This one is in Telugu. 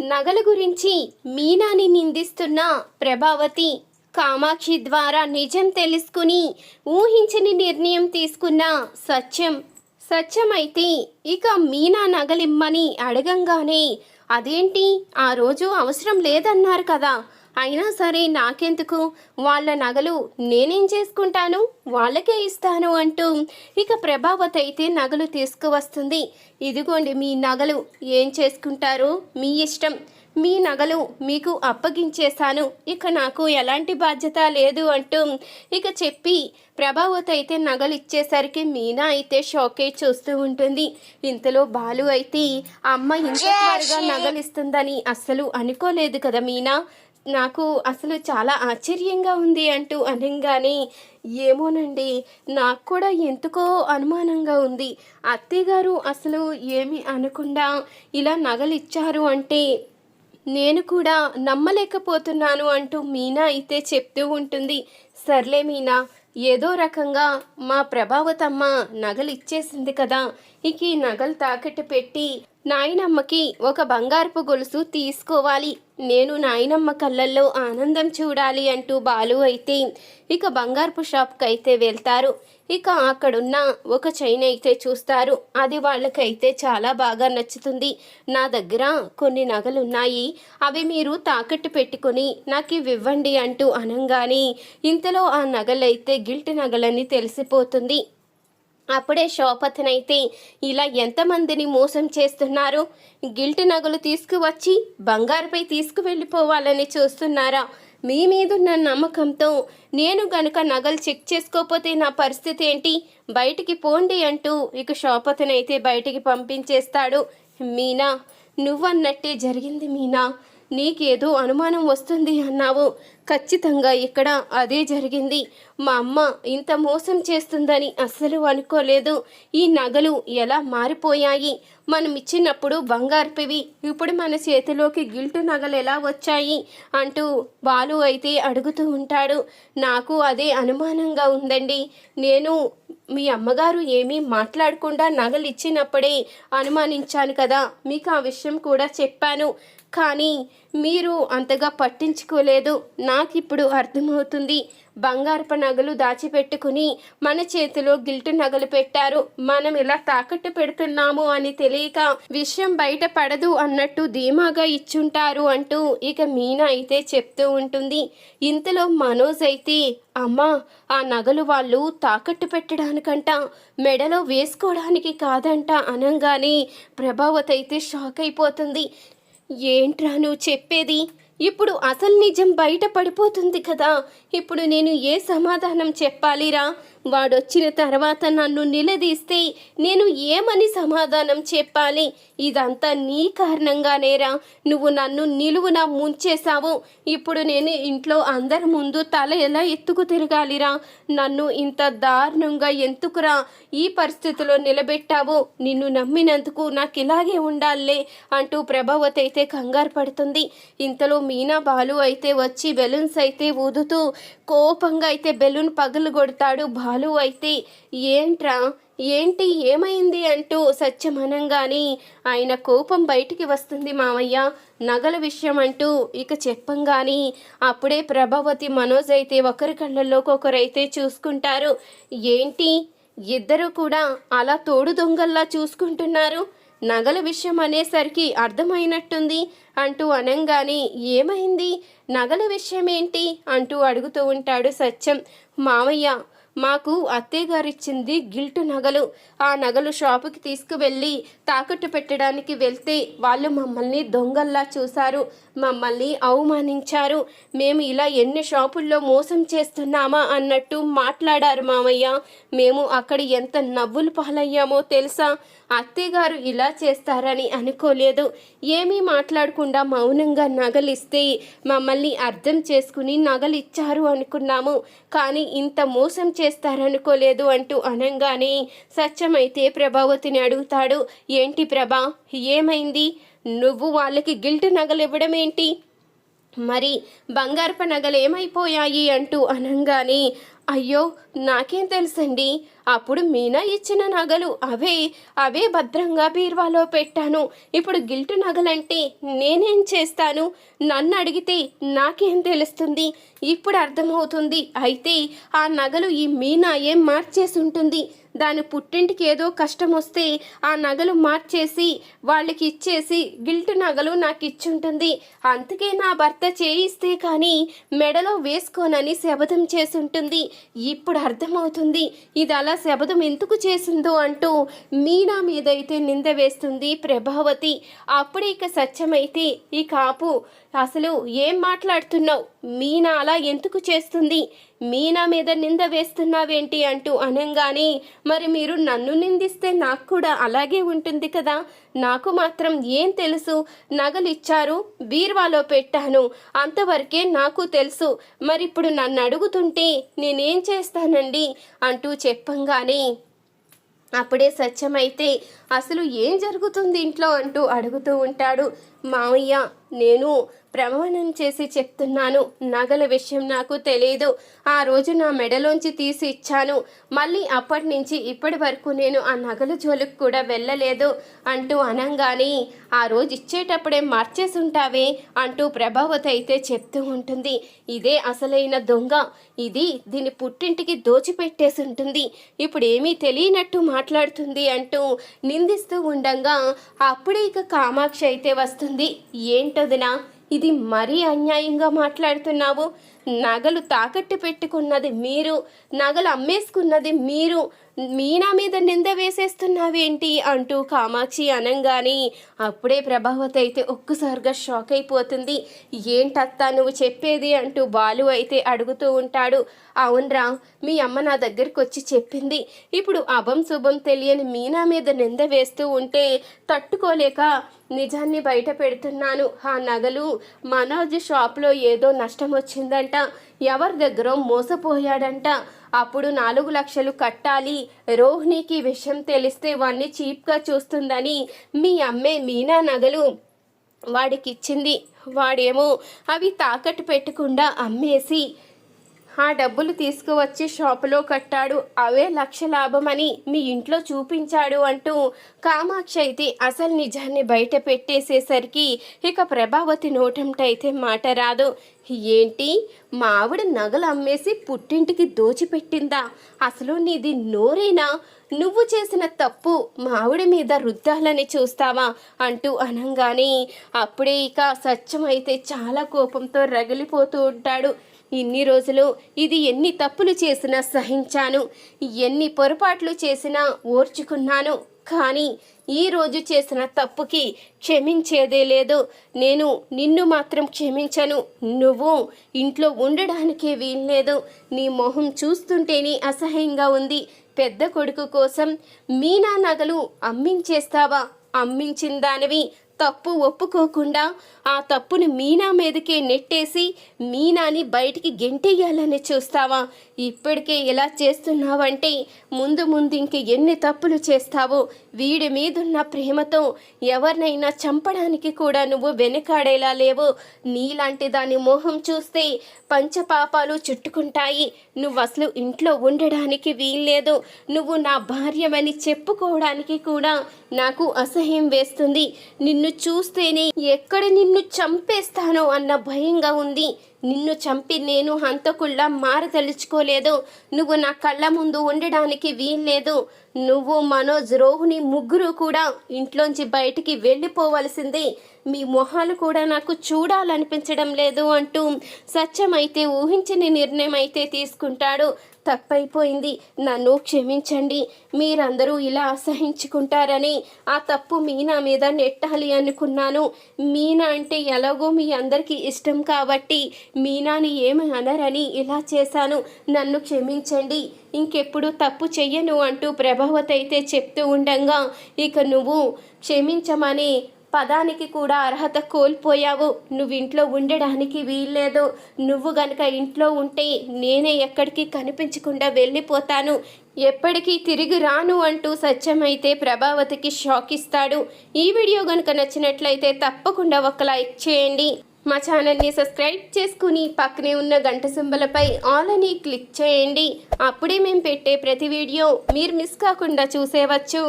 నగల గురించి మీనాని నిందిస్తున్న ప్రభావతి కామాక్షి ద్వారా నిజం తెలుసుకుని ఊహించని నిర్ణయం తీసుకున్న సత్యం. సత్యమైతే ఇక మీనా నగలిమ్మని అడగంగానే అదేంటి? ఆ రోజు అవసరం లేదన్నారు కదా. అయినా సరే నాకెందుకు? వాళ్ళ నగలు నేనేం చేసుకుంటాను? వాళ్ళకే ఇస్తాను అంటూ ఇక ప్రభావతి అయితే నగలు తీసుకువస్తుంది. ఇదిగోండి మీ నగలు ఏం చేసుకుంటారు? మీ ఇష్టం. మీ నగలు మీకు అప్పగించేశాను. ఇక నాకు ఎలాంటి బాధ్యత లేదు అంటూ ఇక చెప్పి ప్రభావతి అయితే నగలు ఇచ్చేసరికి మీనా అయితే షాక్ అయి చూస్తూ ఉంటుంది. ఇంతలో బాలు అయితే అమ్మ ఇంత త్వరగా నగలు ఇస్తుందని అస్సలు అనుకోలేదు కదా మీనా? నాకు అసలు చాలా ఆశ్చర్యంగా ఉంది అంటూ అనగానే ఏమోనండి నాకు కూడా ఎందుకో అనుమానంగా ఉంది. అత్తయ్యగారు అసలు ఏమి అనకుండా ఇలా నగలిచ్చారు అంటే నేను కూడా నమ్మలేకపోతున్నాను అంటూ మీనా అయితే చెప్తూ ఉంటుంది. సర్లే మీనా ఏదో రకంగా మా ప్రభావతమ్మ నగలు ఇచ్చేసింది కదా ఇక ఈ నగలు తాకట్టు పెట్టి నాయనమ్మకి ఒక బంగారపు గొలుసు తీసుకోవాలి. నేను నాయనమ్మ కళ్ళల్లో ఆనందం చూడాలి అంటూ బాలు అయితే ఇక బంగారపు షాప్కి అయితే వెళ్తారు. ఇక అక్కడున్న ఒక చైన్ అయితే చూస్తారు. అది వాళ్ళకైతే చాలా బాగా నచ్చుతుంది. నా దగ్గర కొన్ని నగలు ఉన్నాయి అవి మీరు తాకట్టు పెట్టుకొని నాకు ఇవి ఇవ్వండి అంటూ అనంగానే ఇంతలో ఆ నగలైతే గిల్ట్ నగలని తెలిసిపోతుంది. అప్పుడే షోపతనైతే ఇలా ఎంతమందిని మోసం చేస్తున్నారు? గిల్ట్ నగలు తీసుకువచ్చి బంగారుపై తీసుకువెళ్ళిపోవాలని చూస్తున్నారా? మీ మీదున్న నమ్మకంతో నేను గనుక నగలు చెక్ చేసుకోకపోతే నా పరిస్థితి ఏంటి? బయటికి పోండి అంటూ ఇక షోపతనైతే బయటికి పంపించేస్తాడు. మీనా నువ్వన్నట్టే జరిగింది మీనా. నీకేదో అనుమానం వస్తుంది అన్నావు. ఖచ్చితంగా ఇక్కడ అదే జరిగింది. మా అమ్మ ఇంత మోసం చేస్తుందని అస్సలు అనుకోలేదు. ఈ నగలు ఎలా మారిపోయాయి? మనం ఇచ్చినప్పుడు బంగారుపివి ఇప్పుడు మన చేతిలోకి గిల్టు నగలు ఎలా వచ్చాయి? అంటూ బాలు అయితే అడుగుతూ ఉంటాడు. నాకు అదే అనుమానంగా ఉందండి. నేను మీ అమ్మగారు ఏమీ మాట్లాడకుండా నగలు ఇచ్చినప్పుడే అనుమానించాను కదా. మీకు ఆ విషయం కూడా చెప్పాను. కానీ మీరు అంతగా పట్టించుకోలేదు. నాకు ఇప్పుడు అర్థమవుతుంది. బంగారపు నగలు దాచిపెట్టుకుని మన చేతిలో గిల్టు నగలు పెట్టారు. మనం ఇలా తాకట్టు పెడుతున్నాము అని తెలియక విషయం బయట పడదు అన్నట్టు ధీమాగా ఇచ్చుంటారు అంటూ ఇక మీనా అయితే చెప్తూ ఉంటుంది. ఇంతలో మనోజ్ అయితే అమ్మా ఆ నగలు వాళ్ళు తాకట్టు పెట్టడానికంట మెడలో వేసుకోవడానికి కాదంట అనంగానే ప్రభావత అయితే షాక్ అయిపోతుంది. ఏంట్రా నువ్వు చెప్పేది? ఇప్పుడు అసలు నిజం బయట పడిపోతుంది కదా. ఇప్పుడు నేను ఏ సమాధానం చెప్పాలిరా? వాడొచ్చిన తర్వాత నన్ను నిలదీస్తే నేను ఏమని సమాధానం చెప్పాలి? ఇదంతా నీ కారణంగానేరా. నువ్వు నన్ను నిలువున ముంచేశావు. ఇప్పుడు నేను ఇంట్లో అందరి ముందు తల ఎలా ఎత్తుకు తిరగాలిరా? నన్ను ఇంత దారుణంగా ఎందుకురా ఈ పరిస్థితిలో నిలబెట్టావు? నిన్ను నమ్మినందుకు నాకు ఇలాగే ఉండాలే అంటూ ప్రభావతి అయితే కంగారు పడుతుంది. ఇంతలో మీనా బాలు అయితే వచ్చి బెలూన్స్ అయితే ఊదుతూ కోపంగా అయితే బెలూన్ పగులు కొడతాడు. బాలు అయితే ఏంట్రా? ఏంటి? ఏమైంది? అంటూ సత్యమనంగాని ఆయన కోపం బయటికి వస్తుంది మామయ్య నగల విషయం అంటూ ఇక చెప్పంగాని అప్పుడే ప్రభావతి మనోజ్ అయితే ఒకరి కళ్ళల్లోకి ఒకరైతే చూసుకుంటారు. ఏంటి? ఇద్దరు కూడా అలా తోడు దొంగల్లా చూసుకుంటున్నారు? నగల విషయం అనేసరికి అర్థమైనట్టుంది. అంటూ అనంగానే ఏమైంది? నగల విషయం ఏంటి అంటూ అడుగుతూ ఉంటాడు సత్యం. మామయ్య మాకు అత్తయ్యగారిచ్చింది గిల్టు నగలు. ఆ నగలు షాపుకి తీసుకువెళ్ళి తాకట్టు పెట్టడానికి వెళ్తే వాళ్ళు మమ్మల్ని దొంగల్లా చూశారు. మమ్మల్ని అవమానించారు. మేము ఇలా ఎన్ని షాపుల్లో మోసం చేస్తున్నామా అన్నట్టు మాట్లాడారు మామయ్య. మేము అక్కడ ఎంత నవ్వులు పాలయ్యామో తెలుసా? అత్తయ్యగారు ఇలా చేస్తారని అనుకోలేదు. ఏమీ మాట్లాడకుండా మౌనంగా నగలిస్తే మమ్మల్ని అర్థం చేసుకుని నగలిచ్చారు అనుకున్నాము. కానీ ఇంత మోసం చే చేస్తారనుకోలేదు అంటూ అనంగానే సత్యమైతే ప్రభావతిని అడుగుతాడు. ఏంటి ప్రభా? ఏమైంది? నువ్వు వాళ్ళకి గిల్ట్ నగలు ఇవ్వడం ఏంటి మరి బంగారప నగలు ఏమైపోయాయి? అంటూ అనంగానే అయ్యో నాకేం తెలుసండి? అప్పుడు మీనా ఇచ్చిన నగలు అవే అవే భద్రంగా బీరువాలో పెట్టాను. ఇప్పుడు గిల్టు నగలంటే నేనేం చేస్తాను? నన్ను అడిగితే నాకేం తెలుస్తుంది? ఇప్పుడు అర్థమవుతుంది. అయితే ఆ నగలు ఈ మీనా ఏం మార్చేసి ఉంటుంది దాని పుట్టింటికి ఏదో కష్టం వస్తే ఆ నగలు మార్చేసి వాళ్ళకి ఇచ్చేసి గిల్ట్ నగలు నాకు ఇచ్చుంటుంది. అందుకే నా భర్త చేయిస్తే కానీ మెడలో వేసుకోనని శబదం చేసుంటుంది ఇప్పుడు అర్థమవుతుంది ఇది అలా శబదం ఎందుకు చేసిందో అంటూ మీనా మీదైతే నింద వేస్తుంది ప్రభావతి. అప్పుడే ఇక సత్యమైతే ఈ కాపు అసలు ఏం మాట్లాడుతున్నావు? మీనా అలా ఎందుకు చేస్తుంది? మీనా మీద నింద వేస్తున్నావేంటి అంటూ అనంగానే మరి మీరు నన్ను నిందిస్తే నాకు కూడా అలాగే ఉంటుంది కదా? నాకు మాత్రం ఏం తెలుసు? నగలు ఇచ్చారు బీర్వాలో పెట్టాను అంతవరకే నాకు తెలుసు. మరి ఇప్పుడు నన్ను అడుగుతుంటే నేనేం చేస్తానండి? అంటూ చెప్పంగానే అప్పుడే సత్యమైతే అసలు ఏం జరుగుతుంది ఇంట్లో? అంటూ అడుగుతూ ఉంటాడు. మావయ్య నేను ప్రమాణం చేసి చెప్తున్నాను. నగల విషయం నాకు తెలియదు ఆ రోజు నా మెడలోంచి తీసి ఇచ్చాను. మళ్ళీ అప్పటి నుంచి ఇప్పటి వరకు నేను ఆ నగల జోలికి కూడా వెళ్ళలేదు అంటూ అనంగానే ఆ రోజు ఇచ్చేటప్పుడే మార్చేసి ఉంటావే అంటూ ప్రభావతి అయితే చెప్తూ ఉంటుంది. ఇదే అసలైన దొంగ. ఇది దీని పుట్టింటికి దోచిపెట్టేసి ఉంటుంది ఇప్పుడు ఏమీ తెలియనట్టు మాట్లాడుతుంది అంటూ నిందిస్తూ ఉండంగా అప్పుడే ఇక కామాక్షి అయితే వస్తుంది. ఏంటదినా ఇది మరీ అన్యాయంగా మాట్లాడుతున్నావు. నగలు తాకట్టు పెట్టుకున్నది మీరు నగలు అమ్మేసుకున్నది మీరు మీనా మీద నింద వేసేస్తున్నావేంటి అంటూ కామాక్షి అనంగానే అప్పుడే ప్రభావతి అయితే ఒక్కసారిగా షాక్ అయిపోతుంది. ఏంటత్తా నువ్వు చెప్పేది అంటూ బాలు అయితే అడుగుతూ ఉంటాడు. అవునరా మీ అమ్మ నా దగ్గరికి వచ్చి చెప్పింది. ఇప్పుడు అభం శుభం తెలియని మీనా మీద నింద వేస్తూ ఉంటే తట్టుకోలేక నిజాన్ని బయట పెడుతున్నాను. ఆ నగలు మనోజ్ షాప్లో ఏదో నష్టం వచ్చిందంట. ఎవరి దగ్గర మోసపోయాడంట. అప్పుడు నాలుగు లక్షలు కట్టాలి. రోహిణికి విషయం తెలిస్తే వాణ్ణి చీప్గా చూస్తుందని మీ అమ్మే మీనా నగలు వాడికి ఇచ్చింది వాడేమో అవి తాకట్టు పెట్టకుండా అమ్మేసి ఆ డబ్బులు తీసుకువచ్చి షాపులో కట్టాడు. అవే లక్ష లాభమని మీ ఇంట్లో చూపించాడు అంటూ కామాక్షి అయితే అసలు నిజాన్ని బయట పెట్టేసేసరికి ఇక ప్రభావతి నోటంటైతే మాట రాదు. ఏంటి? మా ఆవిడ నగలు అమ్మేసి పుట్టింటికి దోచిపెట్టిందా? అసలు నీది నోరేనా? నువ్వు చేసిన తప్పు మావిడ మీద రుద్దాలని చూస్తావా? అంటూ అనంగానే అప్పుడే ఇక సత్యం అయితే చాలా కోపంతో రగిలిపోతూ ఉంటాడు. ఇన్ని రోజులు ఇది ఎన్ని తప్పులు చేసినా సహించాను ఎన్ని పొరపాట్లు చేసినా ఓర్చుకున్నాను. కానీ ఈ రోజు చేసిన తప్పుకి క్షమించేదే లేదు. నేను నిన్ను మాత్రం క్షమించను. నువ్వు ఇంట్లో ఉండడానికే వీల్లేదు. నీ మొహం చూస్తుంటేనే అసహ్యంగా ఉంది. పెద్ద కొడుకు కోసం మీనా నగలు అమ్మించేస్తావా? అమ్మించిన దానివి తప్పు ఒప్పుకోకుండా ఆ తప్పును మీనా మీదకే నెట్టేసి మీనాని బయటికి గెంటేయాలని చూస్తావా? ఇప్పటికే ఇలా చేస్తున్నావంటే ముందు ముందు ఇంక ఎన్ని తప్పులు చేస్తావో? వీడి మీదున్న ప్రేమతో ఎవరినైనా చంపడానికి కూడా నువ్వు వెనకాడేలా లేవు. నీలాంటి దాని మోహం చూస్తే పంచపాపాలు చుట్టుకుంటాయి. నువ్వు అసలు ఇంట్లో ఉండడానికి వీల్లేదు. నువ్వు నా భార్యమని చెప్పుకోవడానికి కూడా నాకు అసహ్యం వేస్తుంది. నిన్ను చూస్తేనే ఎక్కడ నిన్ను చంపేస్తానో అన్న భయంగా ఉంది. నిన్ను చంపి నేను హంతకుల్లా మారదలుచుకోలేదు. నువ్వు నా కళ్ళ ముందు ఉండడానికి వీల్లేదు. నువ్వు మనోజ్ రోహిణి ముగ్గురు కూడా ఇంట్లోంచి బయటికి వెళ్ళిపోవలసిందే. మీ మొహాలు కూడా నాకు చూడాలనిపించడం లేదు అంటూ సత్యమైతే ఊహించని నిర్ణయం అయితే తీసుకుంటాడు. తప్పైపోయింది. నన్ను క్షమించండి. మీరందరూ ఇలా అసహించుకుంటారని ఆ తప్పు మీనా మీద నెట్టాలి అనుకున్నాను. మీనా అంటే ఎలాగో మీ అందరికీ ఇష్టం కాబట్టి మీనాని ఏమి అనరని ఇలా చేశాను. నన్ను క్షమించండి. ఇంకెప్పుడు తప్పు చెయ్యను అంటూ ప్రభావతి అయితే చెప్తూ ఉండగా ఇక నువ్వు క్షమించమని పదానికి కూడా అర్హత కోల్పోయావు. నువ్వు ఇంట్లో ఉండడానికి వీల్లేదు. నువ్వు గనక ఇంట్లో ఉంటే నేనే ఎక్కడికి కనిపించకుండా వెళ్ళిపోతాను. ఎప్పటికీ తిరిగి రాను అంటూ సత్యమైతే ప్రభావతికి షాక్ ఇస్తాడు ఈ వీడియో గనుక నచ్చినట్లయితే తప్పకుండా ఒక లైక్ చేయండి. మా ఛానల్ని సబ్స్క్రైబ్ చేసుకుని పక్కనే ఉన్న గంట సింబలపై ఆల్ అని క్లిక్ చేయండి. అప్పుడే మేము పెట్టే ప్రతి వీడియో మీరు మిస్ కాకుండా చూసేవచ్చు.